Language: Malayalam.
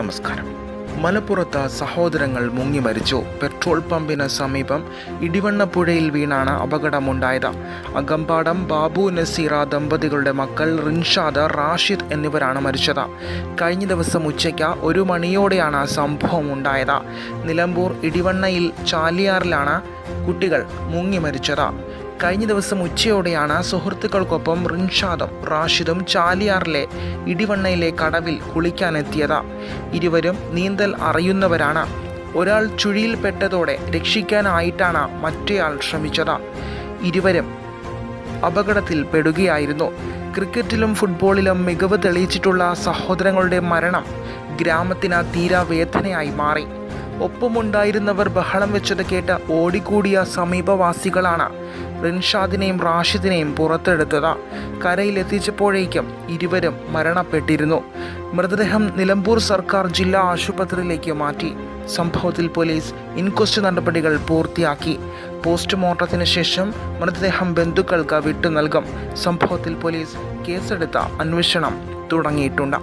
നമസ്കാരം. മലപ്പുറത്ത് സഹോദരങ്ങൾ മുങ്ങി മരിച്ചു. പെട്രോൾ പമ്പിന് സമീപം ഇടിവണ്ണപ്പുഴയിൽ വീണാണ് അപകടമുണ്ടായത്. അകമ്പാടം ബാബു നസീറ ദമ്പതികളുടെ മക്കൾ റിൻഷാദ് റാഷിദ് എന്നിവരാണ് മരിച്ചത്. കഴിഞ്ഞ ദിവസം ഉച്ചയ്ക്ക് ഒരു മണിയോടെയാണ് സംഭവം ഉണ്ടായത് നിലമ്പൂർ ഇടിവണ്ണയിൽ ചാലിയാറിലാണ് കുട്ടികൾ മുങ്ങി മരിച്ചത്. കഴിഞ്ഞ ദിവസം ഉച്ചയോടെയാണ് സുഹൃത്തുക്കൾക്കൊപ്പം റിൻഷാദും റാഷിദും ചാലിയാറിലെ ഇടിവണ്ണയിലെ കടവിൽ കുളിക്കാനെത്തിയത്. ഇരുവരും നീന്തൽ അറിയുന്നവരാണ്. ഒരാൾ ചുഴിയിൽപ്പെട്ടതോടെ രക്ഷിക്കാനായിട്ടാണ് മറ്റേയാൾ ശ്രമിച്ചത്. ഇരുവരും അപകടത്തിൽ പെടുകയായിരുന്നു. ക്രിക്കറ്റിലും ഫുട്ബോളിലും മികവ് തെളിയിച്ചിട്ടുള്ള സഹോദരങ്ങളുടെ മരണം ഗ്രാമത്തിന് തീരാവേദനയായി മാറി. ഒപ്പമുണ്ടായിരുന്നവർ ബഹളം വെച്ചത് കേട്ട ഓടിക്കൂടിയ സമീപവാസികളാണ് റിൻഷാദിനെയും റാഷിദിനെയും പുറത്തെടുത്തത്. കരയിലെത്തിച്ചപ്പോഴേക്കും ഇരുവരും മരണപ്പെട്ടിരുന്നു. മൃതദേഹം നിലമ്പൂർ സർക്കാർ ജില്ലാ ആശുപത്രിയിലേക്ക് മാറ്റി. സംഭവത്തിൽ പോലീസ് ഇൻക്വസ്റ്റ് നടപടികൾ പൂർത്തിയാക്കി. പോസ്റ്റ്മോർട്ടത്തിന് ശേഷം മൃതദേഹം ബന്ധുക്കൾക്ക് വിട്ടു നൽകും. സംഭവത്തിൽ പോലീസ് കേസെടുത്ത അന്വേഷണം തുടങ്ങിയിട്ടുണ്ട്.